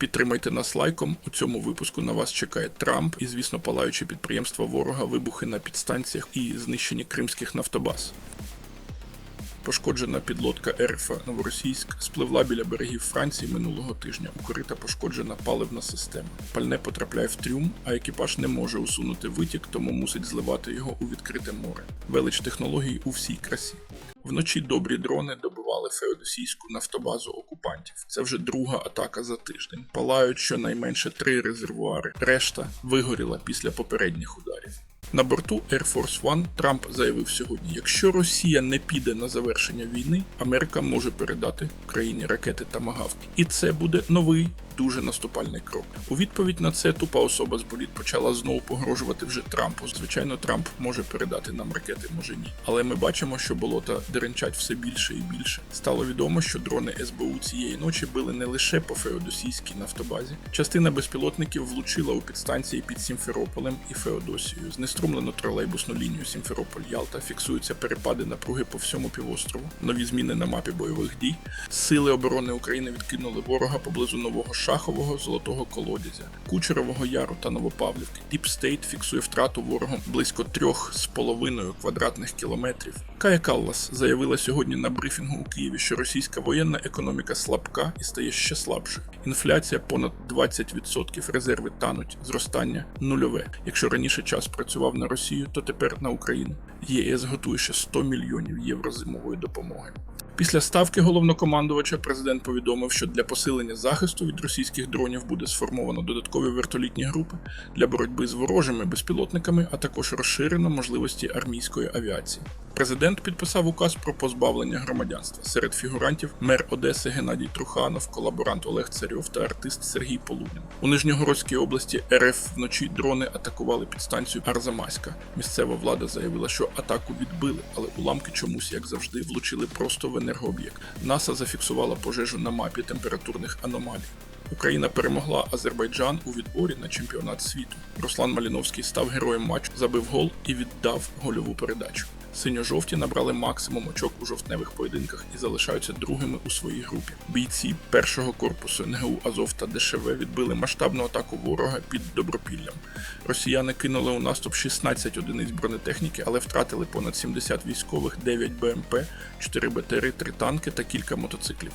Підтримайте нас лайком. У цьому випуску на вас чекає Трамп і, звісно, палаючі підприємства ворога, вибухи на підстанціях і знищені кримських нафтобаз. Пошкоджена підлодка РФ Новоросійськ спливла біля берегів Франції минулого тижня. У корита пошкоджена паливна система. Пальне потрапляє в трюм, а екіпаж не може усунути витік, тому мусить зливати його у відкрите море. Велич технологій у всій красі. Вночі добрі дрони добивали феодосійську нафтобазу окупантів. Це вже друга атака за тиждень. Палають щонайменше три резервуари. Решта вигоріла після попередніх ударів. На борту Air Force One Трамп заявив сьогодні: якщо Росія не піде на завершення війни, Америка може передати Україні ракети та магавки. І це буде новий дуже наступальний крок. У відповідь на це тупа особа з боліт почала знову погрожувати вже Трампу. Звичайно, Трамп може передати нам ракети, може ні. Але ми бачимо, що болота деренчать все більше і більше. Стало відомо, що дрони СБУ цієї ночі били не лише по Феодосійській нафтобазі. Частина безпілотників влучила у підстанції під Сімферополем і Феодосією. Знеструмлено тролейбусну лінію Сімферополь-Ялта. Фіксуються перепади напруги по всьому півострову. Нові зміни на мапі бойових дій. Сили оборони України відкинули ворога поблизу нового Шахового, Золотого Колодязя, Кучерового Яру та Новопавлівки. State фіксує втрату ворогом близько трьох з половиною квадратних кілометрів. Кая Каллас заявила сьогодні на брифінгу у Києві, що російська воєнна економіка слабка і стає ще слабшою. Інфляція понад 20%, резерви тануть, зростання нульове. Якщо раніше час працював на Росію, то тепер на Україну. ЄС готує ще 100 мільйонів євро зимової допомоги. Після ставки головнокомандувача президент повідомив, що для посилення захисту від російських дронів буде сформовано додаткові вертолітні групи для боротьби з ворожими безпілотниками, а також розширено можливості армійської авіації. Президент підписав указ про позбавлення громадянства серед фігурантів мер Одеси Геннадій Труханов, колаборант Олег Царьов та артист Сергій Полунін. У Нижньогородській області РФ вночі дрони атакували підстанцію Арзамаська. Місцева влада заявила, що атаку відбили, але уламки чомусь, як завжди, влучили просто в енергооб'єкт. НАСА зафіксувала пожежу на мапі температурних аномалій. Україна перемогла Азербайджан у відборі на чемпіонат світу. Руслан Маліновський став героєм матчу, забив гол і віддав гольову передачу. Синьо-жовті набрали максимум очок у жовтневих поєдинках і залишаються другими у своїй групі. Бійці першого корпусу НГУ Азов та ДШВ відбили масштабну атаку ворога під Добропіллям. Росіяни кинули у наступ 16 одиниць бронетехніки, але втратили понад 70 військових, 9 БМП, 4 БТРи, 3 танки та кілька мотоциклів.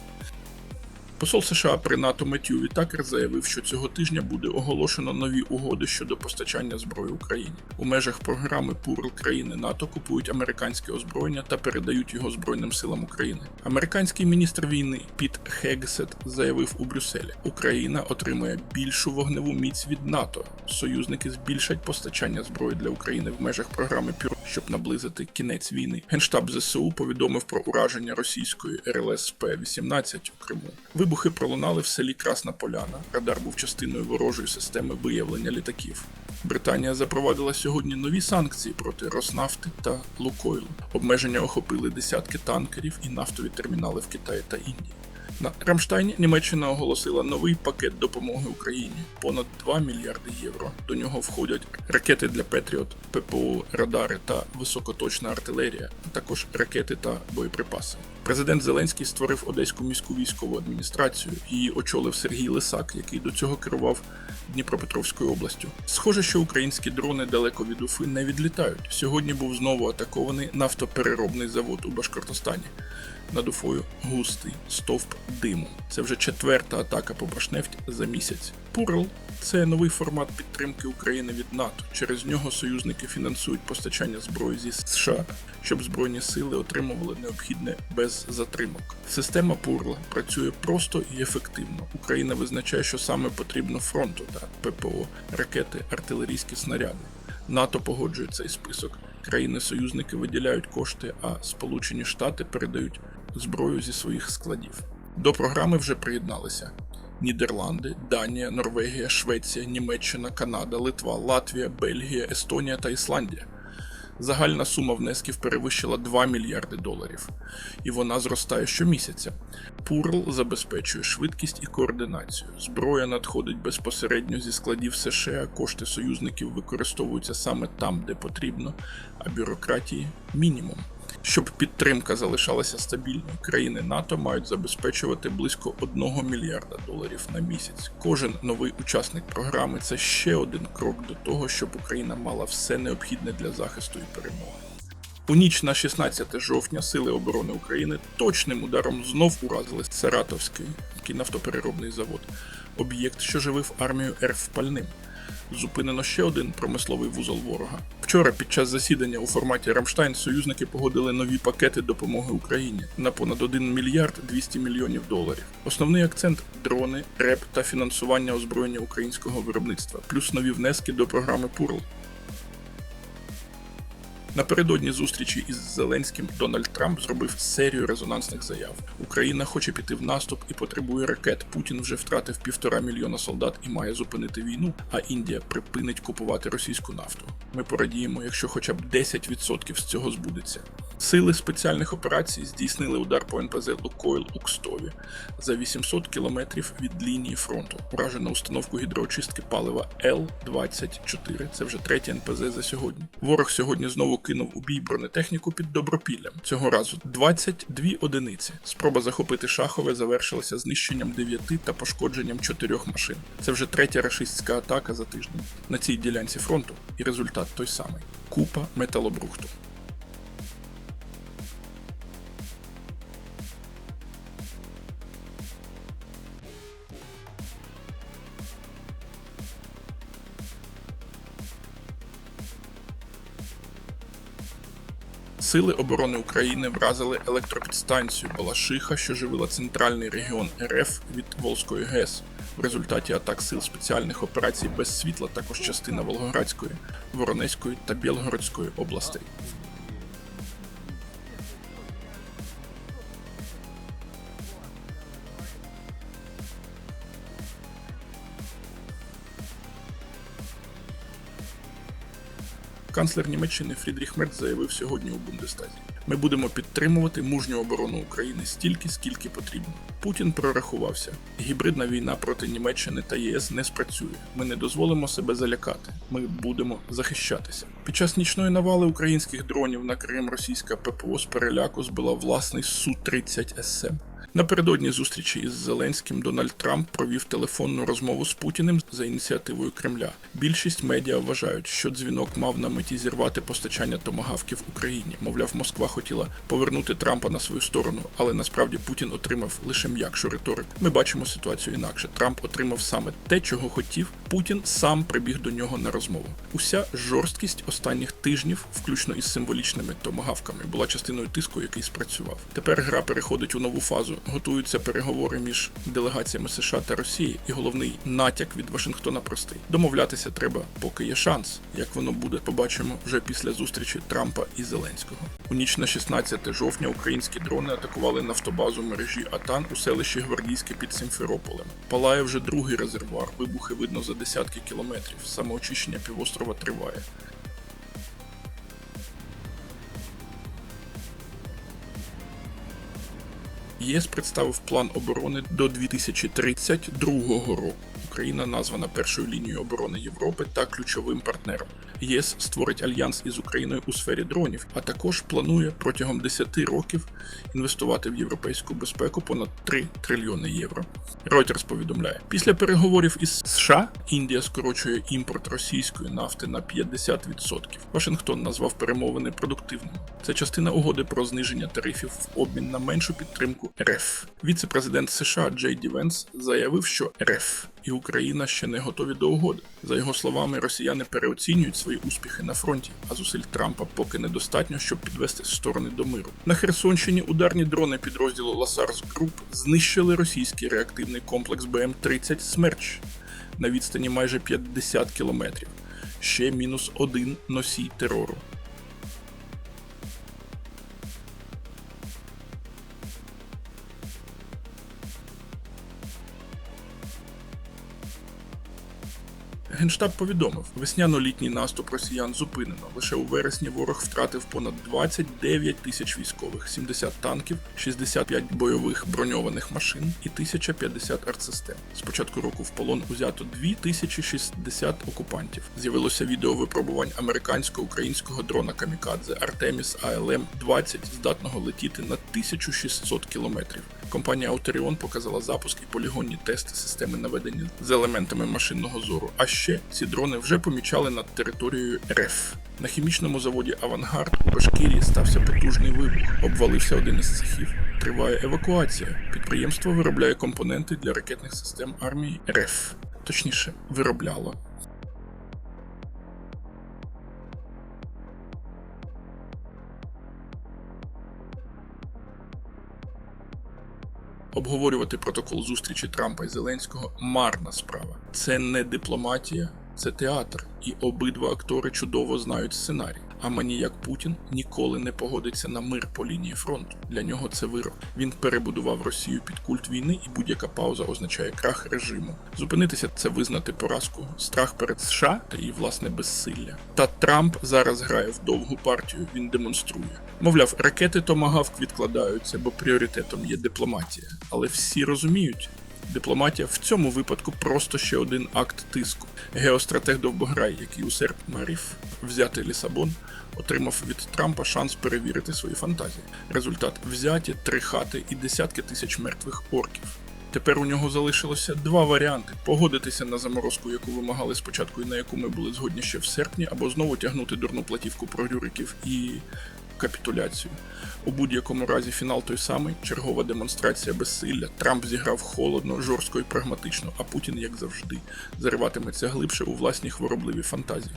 Посол США при НАТО Меттью Вітакер заявив, що цього тижня буде оголошено нові угоди щодо постачання зброї Україні. У межах програми ПУРЛ країни НАТО купують американське озброєння та передають його Збройним силам України. Американський міністр війни Піт Хегсет заявив у Брюсселі: Україна отримує більшу вогневу міць від НАТО. Союзники збільшать постачання зброї для України в межах програми ПЮР, щоб наблизити кінець війни. Генштаб ЗСУ повідомив про ураження російської РЛС П-18 у Криму. Вибухи пролунали в селі Красна Поляна. Радар був частиною ворожої системи виявлення літаків. Британія запровадила сьогодні нові санкції проти Роснафти та Лукойлу. Обмеження охопили десятки танкерів і нафтові термінали в Китаї та Індії. На Рамштайні Німеччина оголосила новий пакет допомоги Україні понад 2 мільярди євро. До нього входять ракети для Петріот, ППО, радари та високоточна артилерія, а також ракети та боєприпаси. Президент Зеленський створив Одеську міську військову адміністрацію. Її очолив Сергій Лисак, який до цього керував Дніпропетровською областю. Схоже, що українські дрони далеко від Уфи не відлітають. Сьогодні був знову атакований нафтопереробний завод у Башкортостані. Над Уфою густий стовп диму. Це вже четверта атака по Башнефть за місяць. Пурл це новий формат підтримки України від НАТО. Через нього союзники фінансують постачання зброї зі США, щоб збройні сили отримували необхідне без затримок. Система Пурла працює просто і ефективно. Україна визначає, що саме потрібно фронту та ППО, ракети, артилерійські снаряди. НАТО погоджує цей список. Країни-союзники виділяють кошти, а Сполучені Штати передають зброю зі своїх складів. До програми вже приєдналися Нідерланди, Данія, Норвегія, Швеція, Німеччина, Канада, Литва, Латвія, Бельгія, Естонія та Ісландія. Загальна сума внесків перевищила 2 мільярди доларів, і вона зростає щомісяця. Пурл забезпечує швидкість і координацію. Зброя надходить безпосередньо зі складів США, кошти союзників використовуються саме там, де потрібно, а бюрократії мінімум. Щоб підтримка залишалася стабільною, країни НАТО мають забезпечувати близько 1 мільярда доларів на місяць. Кожен новий учасник програми це ще один крок до того, щоб Україна мала все необхідне для захисту і перемоги. У ніч на 16 жовтня Сили оборони України точним ударом знов уразили Саратовський нафтопереробний завод, об'єкт, що живив армію РФ пальним. Зупинено ще один промисловий вузол ворога. Вчора під час засідання у форматі Рамштайн союзники погодили нові пакети допомоги Україні на понад 1 мільярд 200 мільйонів доларів. Основний акцент дрони, РЕП та фінансування озброєння українського виробництва, плюс нові внески до програми ПУРЛ. Напередодні зустрічі із Зеленським Дональд Трамп зробив серію резонансних заяв. Україна хоче піти в наступ і потребує ракет. Путін вже втратив півтора мільйона солдат і має зупинити війну. А Індія припинить купувати російську нафту. Ми порадіємо, якщо хоча б 10% з цього збудеться. Сили спеціальних операцій здійснили удар по НПЗ Лукойл у Кстові за 800 кілометрів від лінії фронту. Уражено установку гідроочистки палива Л-24. Це вже третє НПЗ за сьогодні. Ворог сьогодні знову кинув у бій бронетехніку під Добропіллям. Цього разу 22 одиниці. Спроба захопити шахове завершилася знищенням 9 та пошкодженням 4 машин. Це вже третя рашистська атака за тиждень на цій ділянці фронту, і результат той самий: купа металобрухту. Сили оборони України вразили електропідстанцію Балашиха, що живила центральний регіон РФ від Волзької ГЕС. В результаті атак сил спеціальних операцій без світла також частина Волгоградської, Воронезької та Білгородської областей. Канцлер Німеччини Фрідріх Мерц заявив сьогодні у Бундестазі: ми будемо підтримувати мужню оборону України стільки, скільки потрібно. Путін прорахувався. Гібридна війна проти Німеччини та ЄС не спрацює. Ми не дозволимо себе залякати. Ми будемо захищатися. Під час нічної навали українських дронів на Крим російська ППО з переляку збила власний су 30 СМ. Напередодні зустрічі із Зеленським Дональд Трамп провів телефонну розмову з Путіним за ініціативою Кремля. Більшість медіа вважають, що дзвінок мав на меті зірвати постачання томагавків Україні. Мовляв, Москва хотіла повернути Трампа на свою сторону, але насправді Путін отримав лише м'якшу риторику. Ми бачимо ситуацію інакше. Трамп отримав саме те, чого хотів. Путін сам прибіг до нього на розмову. Уся жорсткість останніх тижнів, включно із символічними томагавками, була частиною тиску, який спрацював. Тепер гра переходить у нову фазу готуються переговори між делегаціями США та Росії, і головний натяк від Вашингтона простий. Домовлятися треба, поки є шанс. Як воно буде, побачимо вже після зустрічі Трампа і Зеленського. У ніч на 16 жовтня українські дрони атакували нафтобазу мережі Атан у селищі Гвардійське під Симферополем. Палає вже другий резервуар. Вибухи видно за десятки кілометрів. Самоочищення півострова триває. ЄС представив план оборони до 2032 року. Україна названа першою лінією оборони Європи та ключовим партнером. ЄС створить альянс із Україною у сфері дронів, а також планує протягом 10 років інвестувати в європейську безпеку понад 3 трильйони євро. Reuters повідомляє, після переговорів із США Індія скорочує імпорт російської нафти на 50%. Вашингтон назвав перемовини продуктивними. Це частина угоди про зниження тарифів в обмін на меншу підтримку РФ. Віце-президент США Джей Ді Венс заявив, що РФ і Україна ще не готові до угоди. За його словами, росіяни переоцінюють свої успіхи на фронті, а зусиль Трампа поки недостатньо, щоб підвести сторони до миру. На Херсонщині ударні дрони підрозділу Ласарс Груп знищили російський реактивний комплекс БМ-30 Смерч на відстані майже 50 кілометрів. Ще мінус один носій терору. Генштаб повідомив, весняно-літній наступ росіян зупинено. Лише у вересні ворог втратив понад 29 тисяч військових, 70 танків, 65 бойових броньованих машин і 1050 артсистем. З початку року в полон узято 2060 окупантів. З'явилося відео випробувань американсько-українського дрона Камікадзе Артеміс АЛМ 20 здатного летіти на 1600 кілометрів. Компанія Auterion показала запуск і полігонні тести системи наведення з елементами машинного зору. А ще ці дрони вже помічали над територією РФ. На хімічному заводі Авангард у Башкірії стався потужний вибух. Обвалився один із цехів. Триває евакуація. Підприємство виробляє компоненти для ракетних систем армії РФ. Точніше, виробляло. Обговорювати протокол зустрічі Трампа і Зеленського марна справа. Це не дипломатія, це театр, і обидва актори чудово знають сценарій. А маніяк Путін ніколи не погодиться на мир по лінії фронту. Для нього це вирок. Він перебудував Росію під культ війни, і будь-яка пауза означає крах режиму. Зупинитися це визнати поразку, страх перед США та її власне безсилля. Та Трамп зараз грає в довгу партію. Він демонструє. Мовляв, ракети Томагавк відкладаються, бо пріоритетом є дипломатія. Але всі розуміють. Дипломатія в цьому випадку просто ще один акт тиску. Геостратег Довбограй, який у серпні марів взяти Лісабон, отримав від Трампа шанс перевірити свої фантазії. Результат взяті три хати і десятки тисяч мертвих орків. Тепер у нього залишилося два варіанти: погодитися на заморозку, яку вимагали спочатку, і на яку ми були згодні ще в серпні, або знову тягнути дурну платівку про Рюриків і капітуляцію. У будь-якому разі фінал той самий, чергова демонстрація безсилля. Трамп зіграв холодно, жорстко і прагматично, а Путін, як завжди, зариватиметься глибше у власні хворобливі фантазії.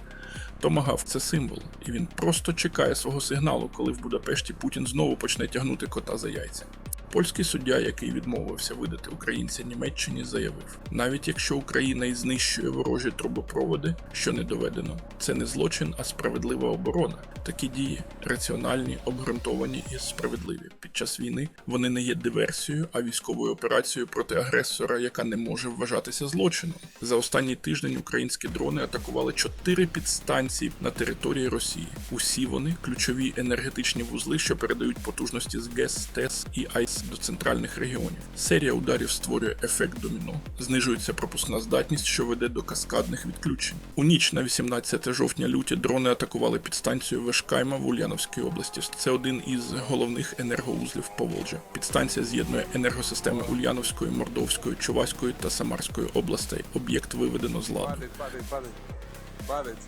Томагав це символ, і він просто чекає свого сигналу, коли в Будапешті Путін знову почне тягнути кота за яйця. Польський суддя, який відмовився видати українця Німеччині, заявив: навіть якщо Україна і знищує ворожі трубопроводи, що не доведено, це не злочин, а справедлива оборона. Такі дії раціональні, обґрунтовані і справедливі. Під час війни вони не є диверсією, а військовою операцією проти агресора, яка не може вважатися злочином. За останній тиждень українські дрони атакували чотири підстанції на території Росії. Усі вони ключові енергетичні вузли, що передають потужності з ГЕС, ТЕС і АЙС до центральних регіонів. Серія ударів створює ефект доміно. Знижується пропускна здатність, що веде до каскадних відключень. У ніч на 18 жовтня люті дрони атакували підстанцію Вешкайма в Ульяновській області. Це один із головних енергоузлів Поволжя. Підстанція з'єднує енергосистеми Ульяновської, Мордовської, Чуваської та Самарської областей. Об'єкт виведено з ладу. Падает, падает, падает. Падает,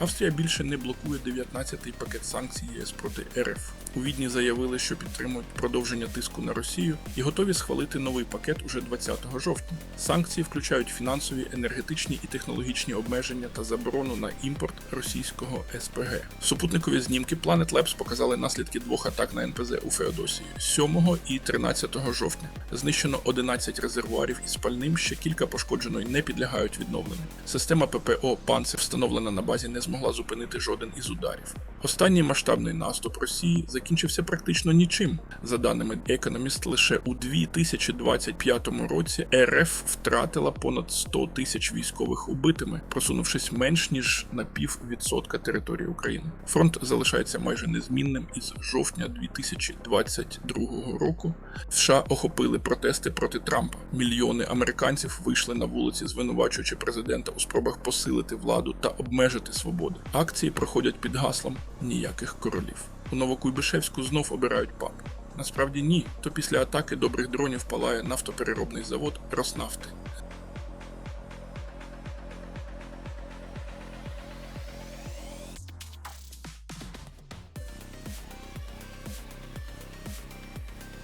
Австрія більше не блокує 19-й пакет санкцій ЄС проти РФ. У Відні заявили, що підтримують продовження тиску на Росію і готові схвалити новий пакет уже 20 жовтня. Санкції включають фінансові, енергетичні і технологічні обмеження та заборону на імпорт російського СПГ. Супутникові знімки Planet Labs показали наслідки двох атак на НПЗ у Феодосії 7 і 13 жовтня. Знищено 11 резервуарів із пальним, ще кілька пошкоджено і не підлягають відновленню. Система ППО «Панцер», встановлена на базі, не змогла зупинити жоден із ударів. Останній масштабний наступ Росії закінчився практично нічим. За даними Economist, лише у 2025 році РФ втратила понад 100 тисяч військових убитими, просунувшись менш ніж на пів відсотка території України. Фронт залишається майже незмінним із жовтня 2022 року. США охопили протести проти Трампа. Мільйони американців вийшли на вулиці, звинувачуючи президента у спробах посилити владу та обмежити свободи. Акції проходять під гаслом ніяких королів. У Новокуйбишевську знов обирають папу. Насправді ні, то після атаки добрих дронів палає нафтопереробний завод Роснафти.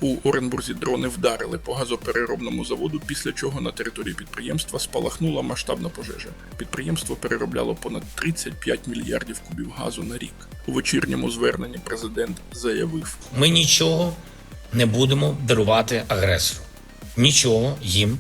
У Оренбурзі дрони вдарили по газопереробному заводу, після чого на території підприємства спалахнула масштабна пожежа. Підприємство переробляло понад 35 мільярдів кубів газу на рік. У вечірньому зверненні президент заявив: Ми нічого не будемо дарувати агресору. Нічого їм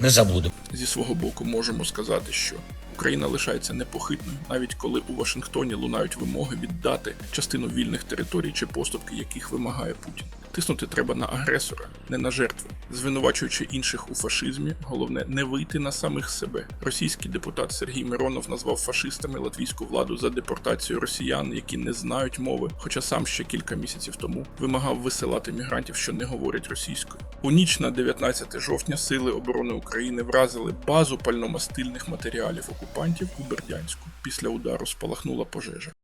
не забудемо. зі свого боку можемо сказати, що Україна лишається непохитною, навіть коли у Вашингтоні лунають вимоги віддати частину вільних територій чи поступки, яких вимагає Путін. Тиснути треба на агресора, не на жертву. Звинувачуючи інших у фашизмі, головне не вийти на самих себе. Російський депутат Сергій Миронов назвав фашистами латвійську владу за депортацію росіян, які не знають мови, хоча сам ще кілька місяців тому вимагав висилати мігрантів, що не говорять російською. У ніч на 19 жовтня сили оборони України вразили базу пальномастильних матеріалів окупантів у Бердянську. Після удару спалахнула пожежа.